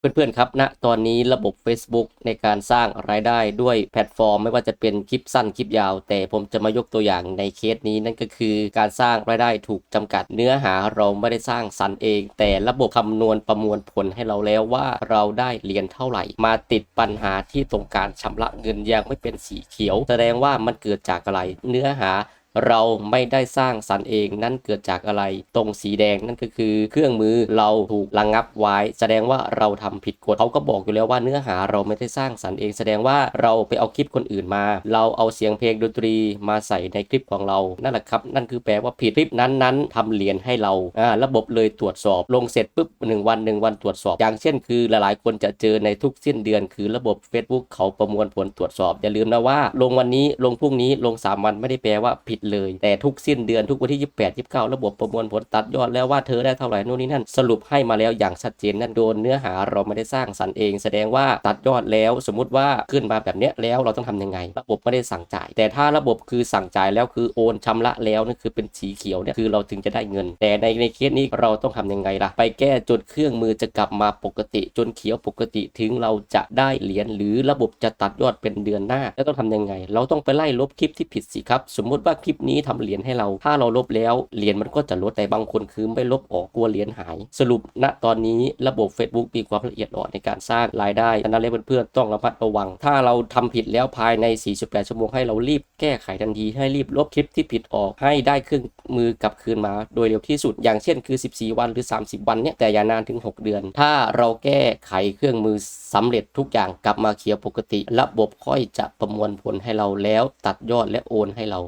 เพื่อนๆครับณตอนนี้ระบบ Facebook ในการสร้างรายได้ด้วยแพลตฟอร์ม ไม่ว่าจะเป็นคลิปสั้นคลิปยาว แต่ผมจะมายกตัวอย่างในเคสนี้นั่นก็คือการสร้างรายได้ถูกจำกัด เนื้อหาเราไม่ได้สร้างสรรเอง แต่ระบบคำนวณประมวลผลให้เราแล้วว่าเราได้เหรียญเท่าไหร่ มาติดปัญหาที่ตรงการชำระเงินยังไม่เป็นสีเขียว แสดงว่ามันเกิดจากอะไรเนื้อหา เราไม่ได้สร้างสรรค์เองนั่นเกิดจากอะไร ตรงสีแดงนั่นก็คือ เครื่องมือเราถูกระงงับไว้ แสดงว่าเราทำผิดกฎเขาก็บอกอยู่แล้วว่าเนื้อหาเราไม่ได้สร้างสรรค์เอง แสดงว่าเราไปเอาคลิปคนอื่นมา เราเอาเสียงเพลงดนตรีมาใส่ในคลิปของเรานั่นแหละครับนั่นคือแปลว่าผิดคลิปนั้นๆทำเหรียญให้เราอ่าระบบเลยตรวจสอบลงเสร็จปุ๊บหนึ่งวันหนึ่งวันตรวจสอบ อย่างเช่น คือหลายๆ คนจะเจอในทุกสิ้นเดือน คือระบบ Facebook เขาประมวลผลตรวจสอบอย่าลืมนะว่า ลงวันนี้ลงพรุ่งนี้ลง 3 วันไม่ได้แปลว่าผิดเลย แต่ทุกสิ้นเดือนทุกวันที่ 28 29 ระบบประมวลผลตัดยอดแล้วว่าเธอได้เท่าไหร่นู่นนี่นั่น สรุปให้มาแล้วอย่างชัดเจนนั่นโดนเนื้อหาเราไม่ได้สร้างสรรค์เอง แสดงว่าตัดยอดแล้วสมมุติว่าขึ้นมาแบบเนี้ยแล้วเราต้องทำยังไง ระบบไม่ได้สั่งจ่าย แต่ถ้าระบบคือสั่งจ่ายแล้วคือโอนชำระแล้วนั่นคือเป็นสีเขียวเนี่ยคือเราถึงจะได้เงิน แต่ในในเคสนี้เราต้องทำยังไงล่ะ ไปแก้จนเครื่องมือจะกลับมาปกติ จนเขียวปกติถึงเราจะได้เหรียญหรือระบบจะตัดยอดเป็นเดือนหน้าแล้วต้องทำยังไง เราต้องไปไล่ลบคลิปที่ผิดสิครับ สมมุติว่าคลิปิปนี้ทำเหรียญให้เรา ถ้าเราลบแล้วเหรียญมันก็จะลดแต่บางคนคือไม่ลบออกกลัวเหรียญหาย สรุปณตอนนี้ระบบ Facebook มีความละเอียดอ่อนในการสร้างรายได้ฉะนั้นเลยเพื่อนๆต้องระมัดระวัง ถ้าเราทำผิดแล้วภายใน 48 ชั่วโมงให้เรารีบแก้ไขทันทีให้รีบลบคลิปที่ผิดออกให้ได้เครื่องมือกลับคืนมาโดยเร็วที่สุด อย่างเช่นคือ 14 วันหรือ 30 วันเนี่ยแต่อย่านานถึง 6 เดือน ถ้าเราแก้ไขเครื่องมือสำเร็จทุกอย่างกลับมาเขียวปกติ ระบบค่อยจะประมวลผลให้เราแล้วตัดยอดและโอนให้เรา